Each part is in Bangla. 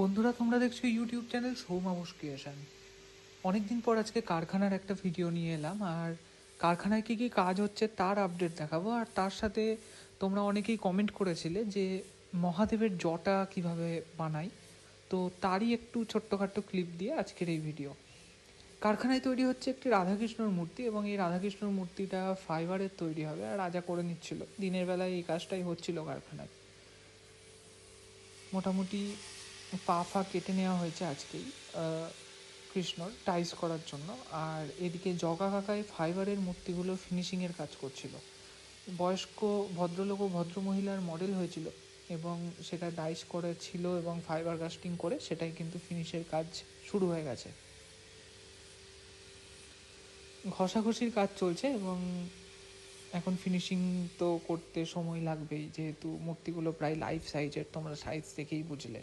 বন্ধুরা, তোমরা দেখছ ইউটিউব চ্যানেল সৌমাবুস ক্রিয়েশন অনেকদিন পর আজকে কারখানার একটা ভিডিও নিয়ে এলাম, আর কারখানায় কী কী কাজ হচ্ছে তার আপডেট দেখাবো। আর তার সাথে তোমরা অনেকেই কমেন্ট করেছিলে যে মহাদেবের জটা কীভাবে বানাই। তো তারই একটু ছোট্টখাট্ট ক্লিপ দিয়ে আজকের এই ভিডিও কারখানায় তৈরি হচ্ছে একটি রাধাকৃষ্ণর মূর্তি, এবং এই রাধাকৃষ্ণর মূর্তিটা ফাইবারের তৈরি হবে, আর রাজা করে নিচ্ছিল। দিনের বেলায় এই কাজটাই হচ্ছিল কারখানায়। মোটামুটি পা ফা কেটে নেওয়া হয়েছে আজকেই কৃষ্ণর টাইস করার জন্য। আর এদিকে জগা কাকায় ফাইবারের মূর্তিগুলো ফিনিশিংয়ের কাজ করছিল। বয়স্ক ভদ্রলোক ও ভদ্রমহিলার মডেল হয়েছিল এবং সেটা ডাইস করে ছিল এবং ফাইবার কাস্টিং করে সেটাই কিন্তু ফিনিশের কাজ শুরু হয়ে গেছে। ঘষাঘষির কাজ চলছে এবং এখন ফিনিশিং তো করতে সময় লাগবেই, যেহেতু মূর্তিগুলো প্রায় লাইফ সাইজের তোমরা সাইজ দেখেই বুঝলে।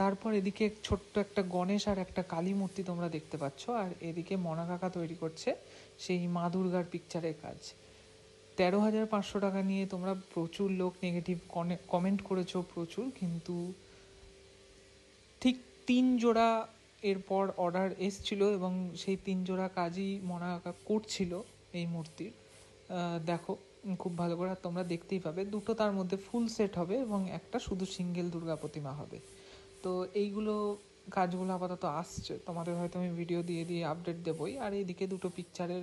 তারপর এদিকে ছোট্ট একটা গণেশ আর একটা কালী মূর্তি তোমরা দেখতে পাচ্ছ, আর এদিকে মনা কাকা তৈরি করছে সেই মা দুর্গার পিকচারের কাজ। তেরো হাজার পাঁচশো টাকা নিয়ে তোমরা প্রচুর লোক নেগেটিভ কমেন্ট করেছ প্রচুর, কিন্তু ঠিক তিন জোড়া এরপর অর্ডার এসছিল এবং সেই তিন জোড়া কাজই মনা কাকা করছিল এই মূর্তির। দেখো, খুব ভালো করে আর তোমরা দেখতেই পাবে। দুটো তার মধ্যে ফুল সেট হবে এবং একটা শুধু সিঙ্গেল দুর্গা প্রতিমা হবে। তো এইগুলো কাজগুলো আপাতত আসছে। তোমাদের হয়তো আমি ভিডিও দিয়ে দিয়ে আপডেট দেবই। আর এইদিকে দুটো পিকচারের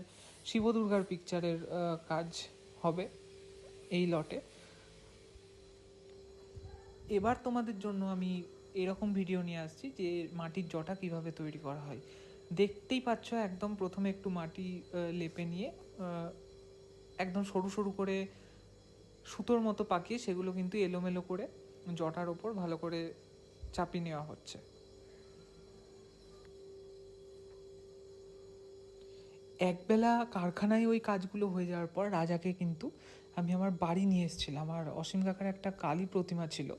শিব দুর্গার পিকচারের কাজ হবে এই লটে এবার তোমাদের জন্য আমি এরকম ভিডিও নিয়ে আসছি যে মাটির জটা কীভাবে তৈরি করা হয়। দেখতেই পাচ্ছ একদম প্রথমে একটু মাটি লেপে নিয়ে একদম সরু সরু করে সুতোর মতো পাকিয়ে সেগুলো কিন্তু এলোমেলো করে জটার ওপর ভালো করে চাপিয়ে নেওয়া হচ্ছে। একবেলা কারখানায় ওই কাজগুলো হয়ে যাওয়ার পর রাজাকে কিন্তু আমি আমার বাড়ি নিয়ে এসেছিলাম। আর অসীম কাকার একটা কালী প্রতিমা ছিল।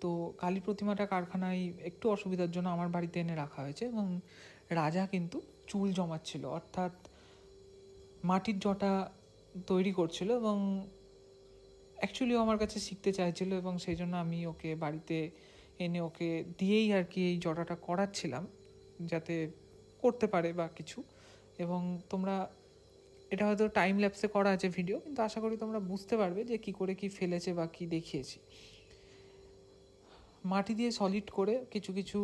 তো কালী প্রতিমাটা কারখানায় একটু অসুবিধার জন্য আমার বাড়িতে এনে রাখা হয়েছে এবং রাজা কিন্তু চুল জমাচ্ছিল। অর্থাৎ মাটির জটা তৈরি করছিল এবং অ্যাকচুয়ালি আমার কাছে শিখতে চাইছিল এবং সেই জন্য আমি ওকে বাড়িতে এনে ওকে দিয়েই আর কি এই জটাটা করাচ্ছিলাম, যাতে করতে পারে বা কিছু। এবং তোমরা, এটা হয়তো টাইম ল্যাপসে করা আছে ভিডিও কিন্তু আশা করি তোমরা বুঝতে পারবে যে কি করে কি ফেলেছে বা কি দেখিয়েছি। মাটি দিয়ে সলিড করে কিছু কিছু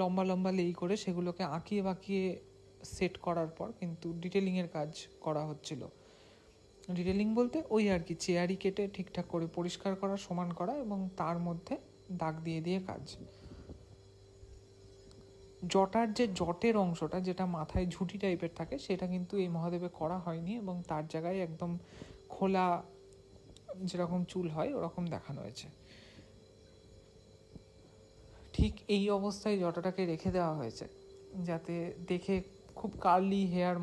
লম্বা লম্বা লেই করে সেগুলোকে আঁকিয়ে বাঁকিয়ে সেট করার পর কিন্তু ডিটেলিংয়ের কাজ করা হচ্ছিল। ডিটেলিং বলতে ওই আর কি চেয়ারি কেটে ঠিকঠাক করে পরিষ্কার করা, সমান করা এবং তার মধ্যে দাগ দিয়ে দিয়ে কাজ। জটার যে জটের অংশটা, যেটা মাথায় ঝুঁটি টাইপের থাকে, সেটা কিন্তু এই মহাদেবে করা হয়নি এবং তার জায়গায় একদম খোলা যেরকম চুল হয়, ওরকম দেখানো হয়েছে। ঠিক এই অবস্থায় জটাটাকে রেখে দেওয়া হয়েছে, যাতে দেখে খুব কার্লি হেয়ার